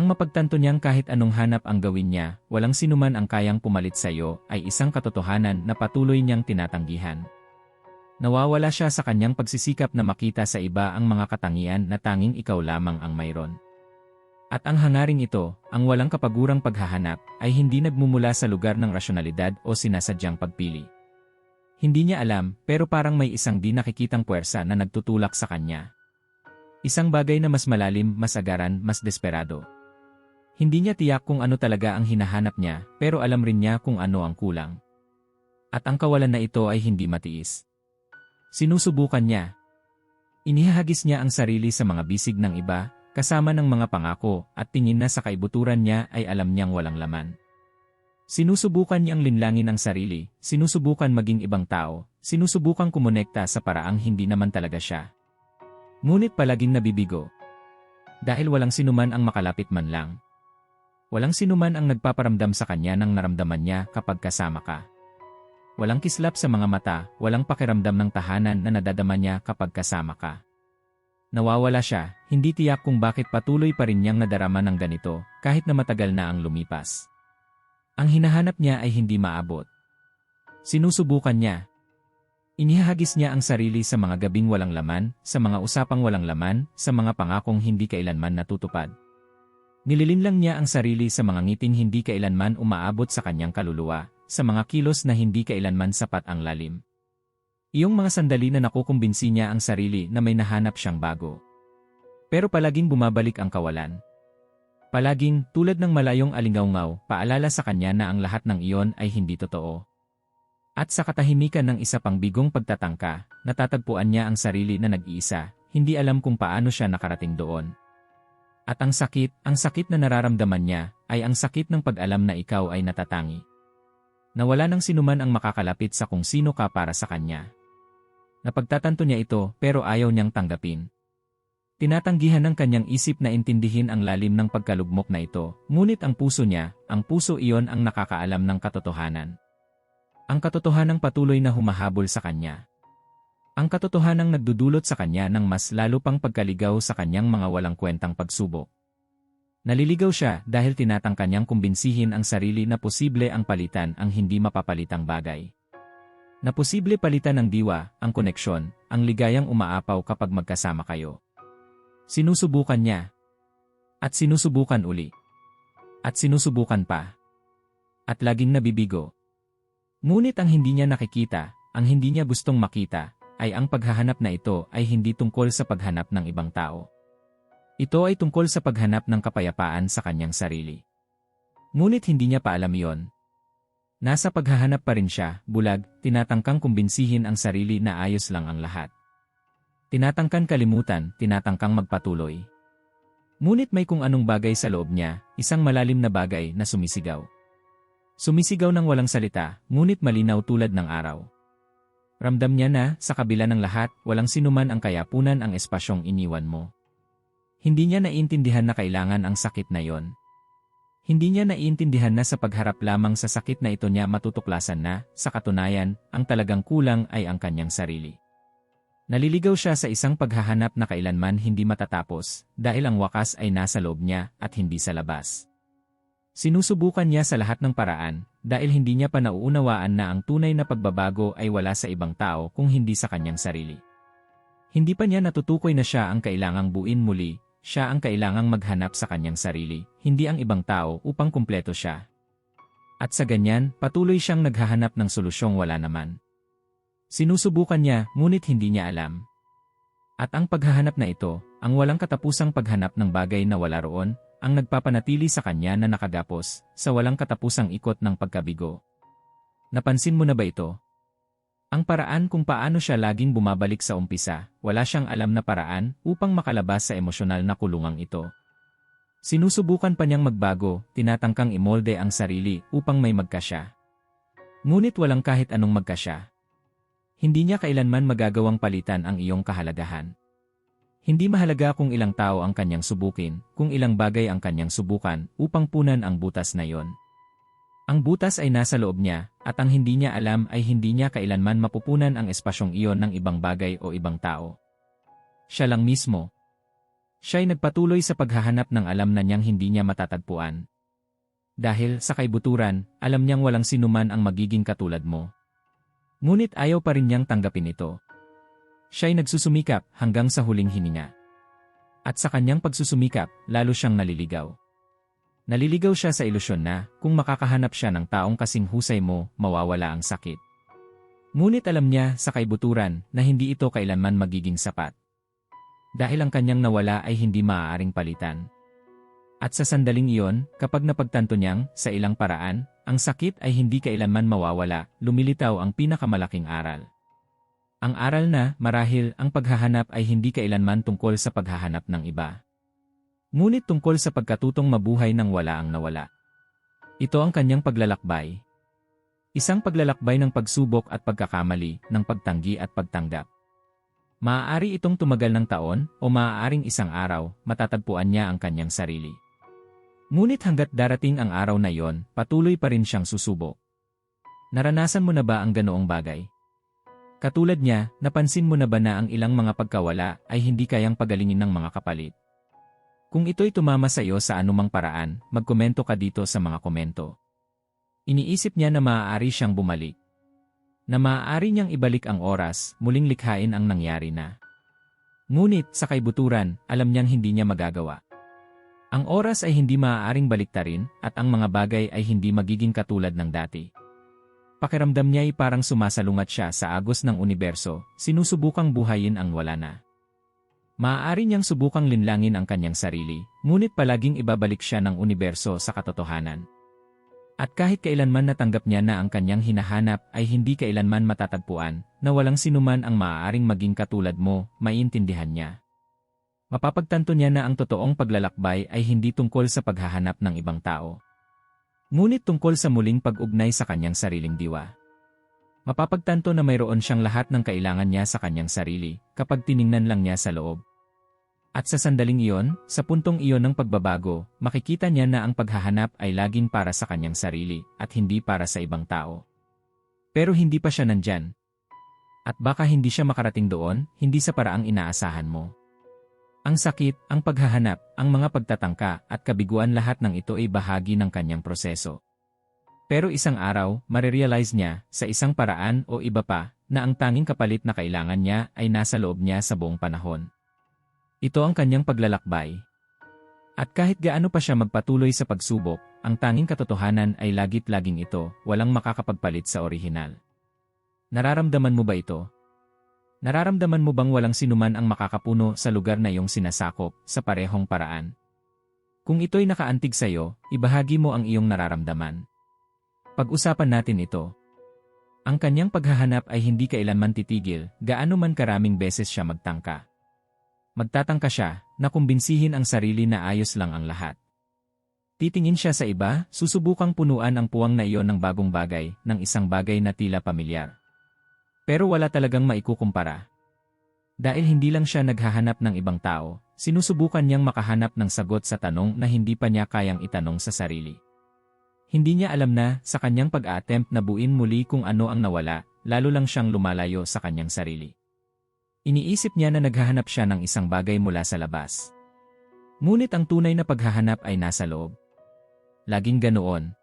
Ang mapagtanto niyang kahit anong hanap ang gawin niya, walang sinuman ang kayang pumalit sa iyo, ay isang katotohanan na patuloy niyang tinatanggihan. Nawawala siya sa kanyang pagsisikap na makita sa iba ang mga katangian na tanging ikaw lamang ang mayroon. At ang hangaring ito, ang walang kapagurang paghahanap, ay hindi nagmumula sa lugar ng rasyonalidad o sinasadyang pagpili. Hindi niya alam, pero parang may isang di nakikitang puwersa na nagtutulak sa kanya. Isang bagay na mas malalim, mas agaran, mas desperado. Hindi niya tiyak kung ano talaga ang hinahanap niya, pero alam rin niya kung ano ang kulang. At ang kawalan na ito ay hindi matiis. Sinusubukan niya. Inihahagis niya ang sarili sa mga bisig ng iba, kasama ng mga pangako, at tingin na sa kaibuturan niya ay alam niyang walang laman. Sinusubukan niyang linlangin ang sarili, sinusubukan maging ibang tao, sinusubukan kumonekta sa paraang hindi naman talaga siya. Ngunit palaging nabibigo. Dahil walang sinuman ang makalapit man lang. Walang sinuman ang nagpaparamdam sa kanya ng naramdaman niya kapag kasama ka. Walang kislap sa mga mata, walang pakiramdam ng tahanan na nadadama niya kapag kasama ka. Nawawala siya, hindi tiyak kung bakit patuloy pa rin niyang nadarama ng ganito, kahit na matagal na ang lumipas. Ang hinahanap niya ay hindi maabot. Sinusubukan niya. Inihahagis niya ang sarili sa mga gabing walang laman, sa mga usapang walang laman, sa mga pangakong hindi kailanman natutupad. Nililinlang niya ang sarili sa mga ngiting hindi kailanman umaabot sa kanyang kaluluwa, sa mga kilos na hindi kailanman sapat ang lalim. Iyong mga sandali na nakukumbinsi niya ang sarili na may nahanap siyang bago. Pero palaging bumabalik ang kawalan. Palaging, tulad ng malayong alingawngaw, paalala sa kanya na ang lahat ng iyon ay hindi totoo. At sa katahimikan ng isa pang bigong pagtatangka, natatagpuan niya ang sarili na nag-iisa, hindi alam kung paano siya nakarating doon. At ang sakit, ang sakit na nararamdaman niya, ay ang sakit ng pag-alam na ikaw ay natatangi. Nawala ng sinuman ang makakalapit sa kung sino ka para sa kanya. Napagtatanto niya ito pero ayaw niyang tanggapin. Tinatanggihan ng kanyang isip na intindihin ang lalim ng pagkalugmok na ito, ngunit ang puso niya, ang puso iyon ang nakakaalam ng katotohanan. Ang katotohanang patuloy na humahabol sa kanya. Ang katotohanang nagdudulot sa kanya ng mas lalo pang pagkaligaw sa kanyang mga walang kwentang pagsubok. Naliligaw siya dahil tinatangka niyang kumbinsihin ang sarili na posible ang palitan ang hindi mapapalitang bagay. Na posible palitan ng diwa, ang koneksyon, ang ligayang umaapaw kapag magkasama kayo. Sinusubukan niya. At sinusubukan uli. At sinusubukan pa. At laging nabibigo. Ngunit ang hindi niya nakikita, ang hindi niya gustong makita, ay ang paghahanap na ito ay hindi tungkol sa paghanap ng ibang tao. Ito ay tungkol sa paghanap ng kapayapaan sa kanyang sarili. Ngunit hindi niya pa alam yon. Nasa paghahanap pa rin siya, bulag, tinatangkang kumbinsihin ang sarili na ayos lang ang lahat. Tinatangkan kalimutan, tinatangkang magpatuloy. Ngunit may kung anong bagay sa loob niya, isang malalim na bagay na sumisigaw. Sumisigaw ng walang salita, ngunit malinaw tulad ng araw. Ramdam niya na, sa kabila ng lahat, walang sinuman ang kayapunan ang espasyong iniwan mo. Hindi niya naiintindihan na kailangan ang sakit na yon. Hindi niya naiintindihan na sa pagharap lamang sa sakit na ito niya matutuklasan na, sa katunayan, ang talagang kulang ay ang kanyang sarili. Naliligaw siya sa isang paghahanap na kailanman hindi matatapos, dahil ang wakas ay nasa loob niya at hindi sa labas. Sinusubukan niya sa lahat ng paraan, dahil hindi niya pa nauunawaan na ang tunay na pagbabago ay wala sa ibang tao kung hindi sa kanyang sarili. Hindi pa niya natutukoy na siya ang kailangang buin muli, siya ang kailangang maghanap sa kanyang sarili, hindi ang ibang tao upang kumpleto siya. At sa ganyan, patuloy siyang naghahanap ng solusyong wala naman. Sinusubukan niya, ngunit hindi niya alam. At ang paghahanap na ito, ang walang katapusang paghanap ng bagay na wala roon, ang nagpapanatili sa kanya na nakagapos sa walang katapusang ikot ng pagkabigo. Napansin mo na ba ito? Ang paraan kung paano siya laging bumabalik sa umpisa, wala siyang alam na paraan upang makalabas sa emosyonal na kulungang ito. Sinusubukan pa niyang magbago, tinatangkang imolde ang sarili upang may magkasya. Ngunit walang kahit anong magkasya. Hindi niya kailanman magagawang palitan ang iyong kahalagahan. Hindi mahalaga kung ilang tao ang kanyang subukin, kung ilang bagay ang kanyang subukan upang punan ang butas na yon. Ang butas ay nasa loob niya, at ang hindi niya alam ay hindi niya kailanman mapupunan ang espasyong iyon ng ibang bagay o ibang tao. Siya lang mismo. Siya'y nagpatuloy sa paghahanap ng alam na niyang hindi niya matatagpuan. Dahil sa kaibuturan, alam niyang walang sinuman ang magiging katulad mo. Ngunit ayaw pa rin niyang tanggapin ito. Siya'y nagsusumikap hanggang sa huling hininga. At sa kanyang pagsusumikap, lalo siyang naliligaw. Naliligaw siya sa ilusyon na, kung makakahanap siya ng taong kasing husay mo, mawawala ang sakit. Ngunit alam niya sa kaibuturan na hindi ito kailanman magiging sapat. Dahil ang kanyang nawala ay hindi maaaring palitan. At sa sandaling iyon, kapag napagtanto niyang, sa ilang paraan, ang sakit ay hindi kailanman mawawala, lumilitaw ang pinakamalaking aral. Ang aral na, marahil, ang paghahanap ay hindi kailanman tungkol sa paghahanap ng iba. Ngunit tungkol sa pagkatutong mabuhay ng wala ang nawala. Ito ang kanyang paglalakbay. Isang paglalakbay ng pagsubok at pagkakamali, ng pagtanggi at pagtanggap. Maaari itong tumagal ng taon o maaaring isang araw, matatagpuan niya ang kanyang sarili. Ngunit hanggat darating ang araw na iyon, patuloy pa rin siyang susubok. Naranasan mo na ba ang ganoong bagay? Katulad niya, napansin mo na ba na ang ilang mga pagkawala ay hindi kayang pagalingin ng mga kapalit? Kung ito'y tumama sa iyo sa anumang paraan, magkomento ka dito sa mga komento. Iniisip niya na maaari siyang bumalik na maaari niyang ibalik ang oras, muling likhain ang nangyari na. Ngunit sa kaibuturan, alam niyang hindi niya magagawa. Ang oras ay hindi maaaring baliktarin at ang mga bagay ay hindi magiging katulad ng dati. Pakiramdam niya ay parang sumasalungat siya sa agos ng universo, sinusubukang buhayin ang wala na. Maaari niyang subukang linlangin ang kanyang sarili, ngunit palaging ibabalik siya ng universo sa katotohanan. At kahit kailanman natanggap niya na ang kanyang hinahanap ay hindi kailanman matatagpuan, na walang sinuman ang maaaring maging katulad mo, maiintindihan niya. Mapapagtanto niya na ang totoong paglalakbay ay hindi tungkol sa paghahanap ng ibang tao. Ngunit tungkol sa muling pag-ugnay sa kanyang sariling diwa. Mapapagtanto na mayroon siyang lahat ng kailangan niya sa kanyang sarili, kapag tiningnan lang niya sa loob. At sa sandaling iyon, sa puntong iyon ng pagbabago, makikita niya na ang paghahanap ay laging para sa kanyang sarili at hindi para sa ibang tao. Pero hindi pa siya nandyan. At baka hindi siya makarating doon, hindi sa paraang inaasahan mo. Ang sakit, ang paghahanap, ang mga pagtatangka at kabiguan lahat ng ito ay bahagi ng kanyang proseso. Pero isang araw, marirealize niya, sa isang paraan o iba pa, na ang tanging kapalit na kailangan niya ay nasa loob niya sa buong panahon. Ito ang kanyang paglalakbay. At kahit gaano pa siya magpatuloy sa pagsubok, ang tanging katotohanan ay lagit-laging ito, walang makakapagpalit sa orihinal. Nararamdaman mo ba ito? Nararamdaman mo bang walang sinuman ang makakapuno sa lugar na iyong sinasakop sa parehong paraan? Kung ito'y nakaantig sa iyo, ibahagi mo ang iyong nararamdaman. Pag-usapan natin ito. Ang kanyang paghahanap ay hindi kailanman titigil, gaano man karaming beses siya magtangka. Magtatangka siya na kumbinsihin ang sarili na ayos lang ang lahat. Titingin siya sa iba, susubukang punuan ang puwang na iyon ng bagong bagay, ng isang bagay na tila pamilyar. Pero wala talagang maikukumpara. Dahil hindi lang siya naghahanap ng ibang tao, sinusubukan niyang makahanap ng sagot sa tanong na hindi pa niya kayang itanong sa sarili. Hindi niya alam na, sa kanyang pag-attempt na buin muli kung ano ang nawala, lalo lang siyang lumalayo sa kanyang sarili. Iniisip niya na naghahanap siya ng isang bagay mula sa labas. Ngunit ang tunay na paghahanap ay nasa loob. Laging ganoon.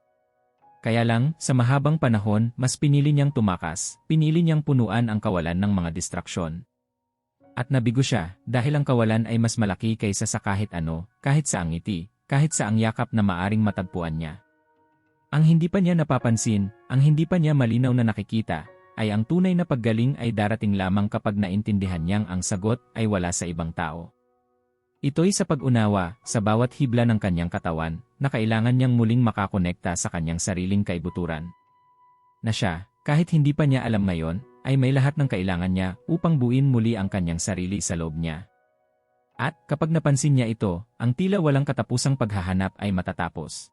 Kaya lang, sa mahabang panahon, mas pinili niyang tumakas, pinili niyang punuan ang kawalan ng mga distraksyon. At nabigo siya, dahil ang kawalan ay mas malaki kaysa sa kahit ano, kahit sa ang ngiti, kahit sa ang yakap na maaring matagpuan niya. Ang hindi pa niya napapansin, ang hindi pa niya malinaw na nakikita, ay ang tunay na paggaling ay darating lamang kapag naintindihan niyang ang sagot ay wala sa ibang tao. Ito'y sa pag-unawa sa bawat hibla ng kanyang katawan na kailangan niyang muling makakonekta sa kanyang sariling kaibuturan. Na siya, kahit hindi pa niya alam ngayon, ay may lahat ng kailangan niya upang buuin muli ang kanyang sarili sa loob niya. At kapag napansin niya ito, ang tila walang katapusang paghahanap ay matatapos.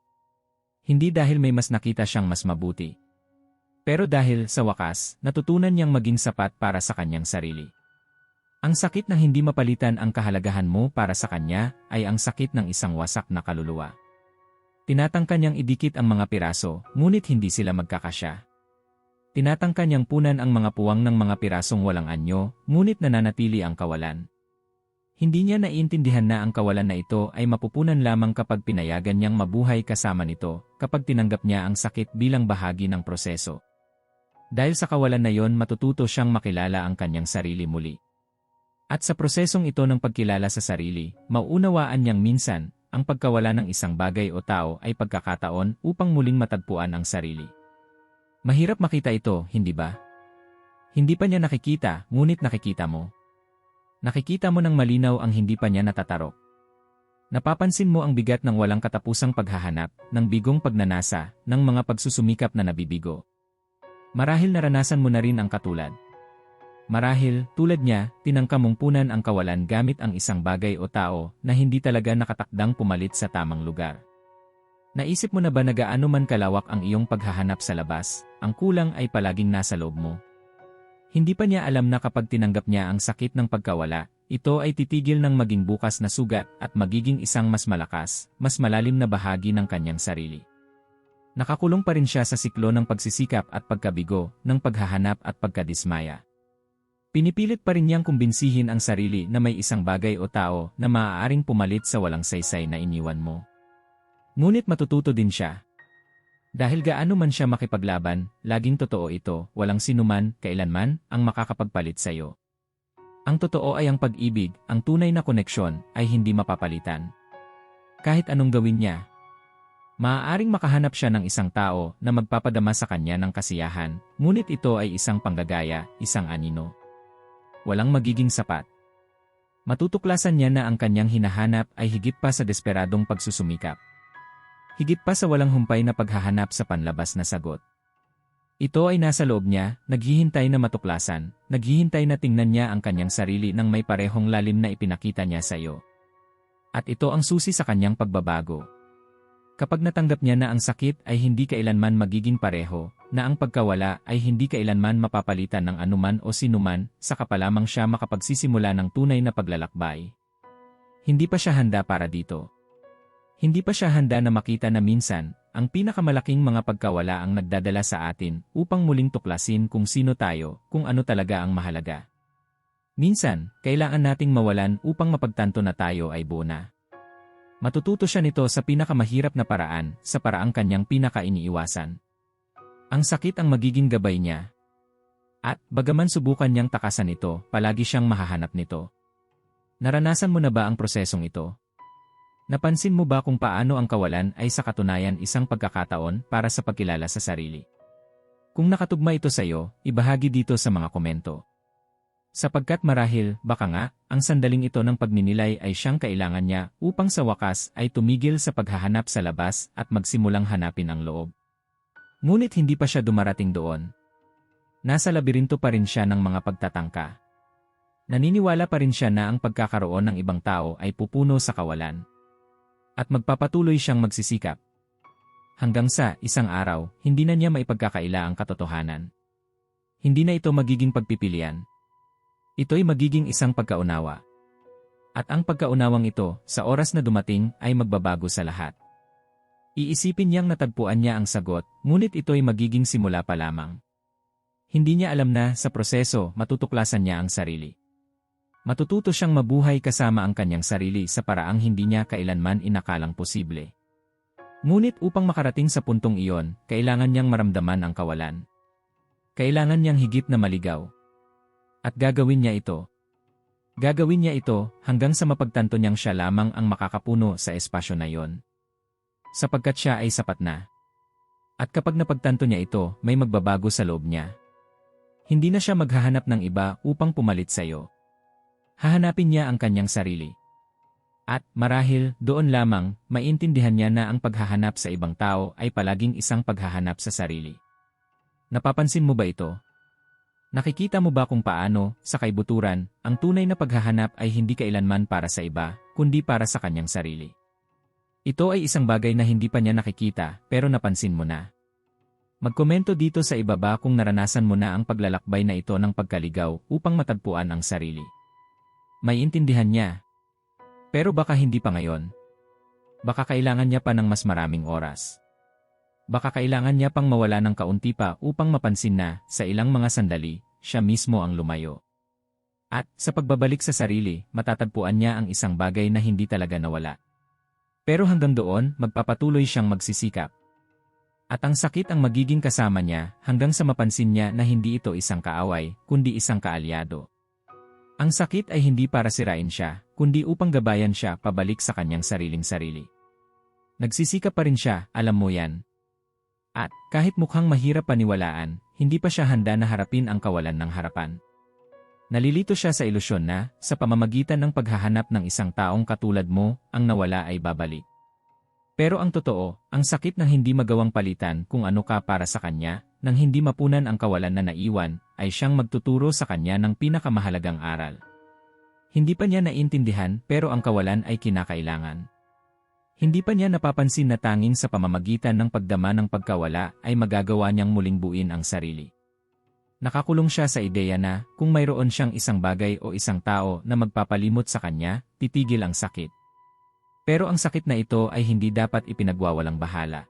Hindi dahil may mas nakita siyang mas mabuti, pero dahil, sa wakas, natutunan niyang maging sapat para sa kanyang sarili. Ang sakit na hindi mapalitan ang kahalagahan mo para sa kanya ay ang sakit ng isang wasak na kaluluwa. Tinatangka niyang idikit ang mga piraso, ngunit hindi sila magkakasya. Tinatangka niyang punan ang mga puwang ng mga pirasong walang anyo, ngunit nananatili ang kawalan. Hindi niya naiintindihan na ang kawalan na ito ay mapupunan lamang kapag pinayagan niyang mabuhay kasama nito, kapag tinanggap niya ang sakit bilang bahagi ng proseso. Dahil sa kawalan na yon matututo siyang makilala ang kanyang sarili muli. At sa prosesong ito ng pagkilala sa sarili, mauunawaan niyang minsan, ang pagkawala ng isang bagay o tao ay pagkakataon upang muling matagpuan ang sarili. Mahirap makita ito, hindi ba? Hindi pa niya nakikita, ngunit nakikita mo. Nakikita mo ng malinaw ang hindi pa niya natatarok. Napapansin mo ang bigat ng walang katapusang paghahanap, ng bigong pagnanasa, ng mga pagsusumikap na nabibigo. Marahil naranasan mo na rin ang katulad. Marahil, tulad niya, tinangka mong punan ang kawalan gamit ang isang bagay o tao na hindi talaga nakatakdang pumalit sa tamang lugar. Naisip mo na ba na gaano man kalawak ang iyong paghahanap sa labas, ang kulang ay palaging nasa loob mo? Hindi pa niya alam na kapag tinanggap niya ang sakit ng pagkawala, ito ay titigil ng maging bukas na sugat at magiging isang mas malakas, mas malalim na bahagi ng kanyang sarili. Nakakulong pa rin siya sa siklo ng pagsisikap at pagkabigo, ng paghahanap at pagkadismaya. Pinipilit pa rin niyang kumbinsihin ang sarili na may isang bagay o tao na maaaring pumalit sa walang saysay na iniwan mo. Ngunit matututo din siya, dahil gaano man siya makipaglaban, laging totoo ito, walang sinuman, kailanman, ang makakapagpalit sa iyo. Ang totoo ay ang pag-ibig, ang tunay na koneksyon, ay hindi mapapalitan. Kahit anong gawin niya. Maaaring makahanap siya ng isang tao na magpapadama sa kanya ng kasiyahan, ngunit ito ay isang panggagaya, isang anino. Walang magiging sapat. Matutuklasan niya na ang kanyang hinahanap ay higit pa sa desperadong pagsusumikap. Higit pa sa walang humpay na paghahanap sa panlabas na sagot. Ito ay nasa loob niya, naghihintay na matuklasan, naghihintay na tingnan niya ang kanyang sarili nang may parehong lalim na ipinakita niya sa iyo. At ito ang susi sa kanyang pagbabago. Kapag natanggap niya na ang sakit ay hindi kailanman magiging pareho, na ang pagkawala ay hindi kailanman mapapalitan ng anuman o sinuman, saka pa lamang siya makapagsisimula ng tunay na paglalakbay. Hindi pa siya handa para dito. Hindi pa siya handa na makita na minsan, ang pinakamalaking mga pagkawala ang nagdadala sa atin upang muling tuklasin kung sino tayo, kung ano talaga ang mahalaga. Minsan, kailangan nating mawalan upang mapagtanto na tayo ay buo. Matututo siya nito sa pinakamahirap na paraan, sa paraang kanyang pinakainiiwasan. Ang sakit ang magiging gabay niya. At, bagaman subukan niyang takasan ito, palagi siyang mahahanap nito. Naranasan mo na ba ang prosesong ito? Napansin mo ba kung paano ang kawalan ay sa katunayan isang pagkakataon para sa pagkilala sa sarili? Kung nakatugma ito sa iyo, ibahagi dito sa mga komento. Sapagkat marahil, baka nga, ang sandaling ito ng pagninilay ay siyang kailangan niya upang sa wakas ay tumigil sa paghahanap sa labas at magsimulang hanapin ang loob. Ngunit hindi pa siya dumarating doon. Nasa labirinto pa rin siya ng mga pagtatangka. Naniniwala pa rin siya na ang pagkakaroon ng ibang tao ay pupuno sa kawalan. At magpapatuloy siyang magsisikap. Hanggang sa, isang araw, hindi na niya maipagkakaila ang katotohanan. Hindi na ito magiging pagpipilian. Ito'y magiging isang pagkaunawa. At ang pagkaunawang ito, sa oras na dumating, ay magbabago sa lahat. Iisipin niyang natagpuan niya ang sagot, ngunit ito'y magiging simula pa lamang. Hindi niya alam na, sa proseso, matutuklasan niya ang sarili. Matututo siyang mabuhay kasama ang kanyang sarili sa paraang hindi niya kailanman inakalang posible. Ngunit upang makarating sa puntong iyon, kailangan niyang maramdaman ang kawalan. Kailangan niyang higit na maligaw. At gagawin niya ito. Gagawin niya ito hanggang sa mapagtanto niyang siya lamang ang makakapuno sa espasyo na iyon. Sapagkat siya ay sapat na. At kapag napagtanto niya ito, may magbabago sa loob niya. Hindi na siya maghahanap ng iba upang pumalit sa iyo. Hahanapin niya ang kanyang sarili. At, marahil, doon lamang, maintindihan niya na ang paghahanap sa ibang tao ay palaging isang paghahanap sa sarili. Napapansin mo ba ito? Nakikita mo ba kung paano, sa kaibuturan, ang tunay na paghahanap ay hindi kailanman para sa iba, kundi para sa kanyang sarili? Ito ay isang bagay na hindi pa niya nakikita, pero napansin mo na. Magkomento dito sa ibaba kung naranasan mo na ang paglalakbay na ito ng pagkaligaw upang matagpuan ang sarili. May intindihan niya. Pero baka hindi pa ngayon. Baka kailangan niya pa ng mas maraming oras. Baka kailangan niya pang mawala ng kaunti pa upang mapansin na, sa ilang mga sandali, siya mismo ang lumayo. At sa pagbabalik sa sarili, matatagpuan niya ang isang bagay na hindi talaga nawala. Pero hanggang doon, magpapatuloy siyang magsisikap. At ang sakit ang magiging kasama niya hanggang sa mapansin niya na hindi ito isang kaaway, kundi isang kaalyado. Ang sakit ay hindi para sirain siya, kundi upang gabayan siya pabalik sa kanyang sariling sarili. Nagsisikap pa rin siya, alam mo yan. At, kahit mukhang mahirap paniwalaan, hindi pa siya handa na harapin ang kawalan ng harapan. Nalilito siya sa ilusyon na, sa pamamagitan ng paghahanap ng isang taong katulad mo, ang nawala ay babalik. Pero ang totoo, ang sakit ng hindi magawang palitan kung ano ka para sa kanya, nang hindi mapunan ang kawalan na naiwan, ay siyang magtuturo sa kanya ng pinakamahalagang aral. Hindi pa niya naintindihan pero ang kawalan ay kinakailangan. Hindi pa niya napapansin na tanging sa pamamagitan ng pagdama ng pagkawala ay magagawa niyang muling buin ang sarili. Nakakulong siya sa ideya na kung mayroon siyang isang bagay o isang tao na magpapalimot sa kanya, titigil ang sakit. Pero ang sakit na ito ay hindi dapat ipinagwawalang bahala.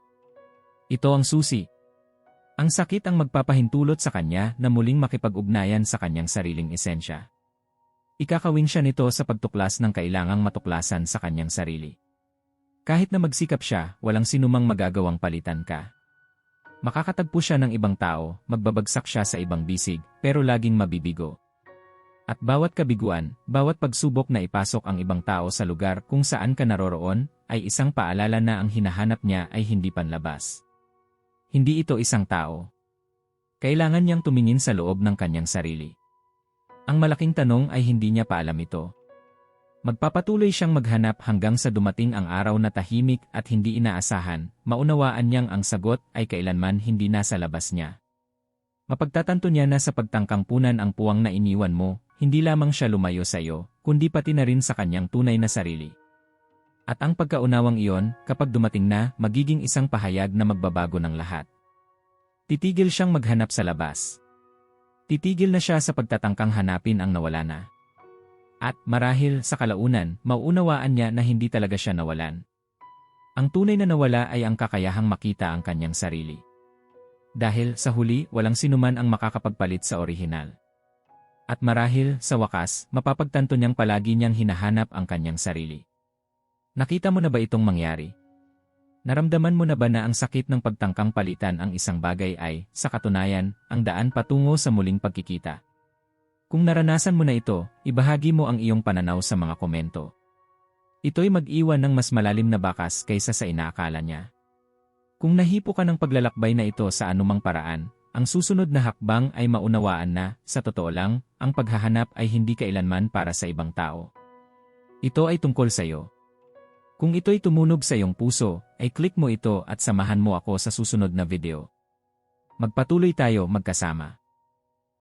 Ito ang susi, ang sakit ang magpapahintulot sa kanya na muling makipag-ugnayan sa kanyang sariling esensya. Ikakawin siya nito sa pagtuklas ng kailangang matuklasan sa kanyang sarili. Kahit na magsikap siya, walang sinumang magagawang palitan ka. Makakatagpo siya ng ibang tao, magbabagsak siya sa ibang bisig, pero laging mabibigo. At bawat kabiguan, bawat pagsubok na ipasok ang ibang tao sa lugar kung saan ka naroroon, ay isang paalala na ang hinahanap niya ay hindi panlabas. Hindi ito isang tao. Kailangan niyang tumingin sa loob ng kanyang sarili. Ang malaking tanong ay hindi niya pa alam ito. Magpapatuloy siyang maghanap hanggang sa dumating ang araw na tahimik at hindi inaasahan, maunawaan niyang ang sagot ay kailanman hindi nasa labas niya. Mapagtatanto niya na sa pagtangkangpunan ang puwang na iniwan mo, hindi lamang siya lumayo sa iyo, kundi pati na rin sa kanyang tunay na sarili. At ang pagkaunawang iyon, kapag dumating na, magiging isang pahayag na magbabago ng lahat. Titigil siyang maghanap sa labas. Titigil na siya sa pagtatangkang hanapin ang nawala na. At marahil sa kalaunan, mauunawaan niya na hindi talaga siya nawalan. Ang tunay na nawala ay ang kakayahang makita ang kanyang sarili. Dahil sa huli, walang sinuman ang makakapagpalit sa orihinal. At marahil, sa wakas, mapapagtanto niyang palagi niyang hinahanap ang kanyang sarili. Nakita mo na ba itong mangyari? Naramdaman mo na ba na ang sakit ng pagtangkang palitan ang isang bagay ay, sa katunayan, ang daan patungo sa muling pagkikita? Kung naranasan mo na ito, ibahagi mo ang iyong pananaw sa mga komento. Ito'y mag-iwan ng mas malalim na bakas kaysa sa inaakala niya. Kung nahipo ka ng paglalakbay na ito sa anumang paraan, ang susunod na hakbang ay maunawaan na, sa totoo lang, ang paghahanap ay hindi kailanman para sa ibang tao. Ito ay tungkol sa iyo. Kung ito'y tumunog sa iyong puso, ay click mo ito at samahan mo ako sa susunod na video. Magpatuloy tayo magkasama.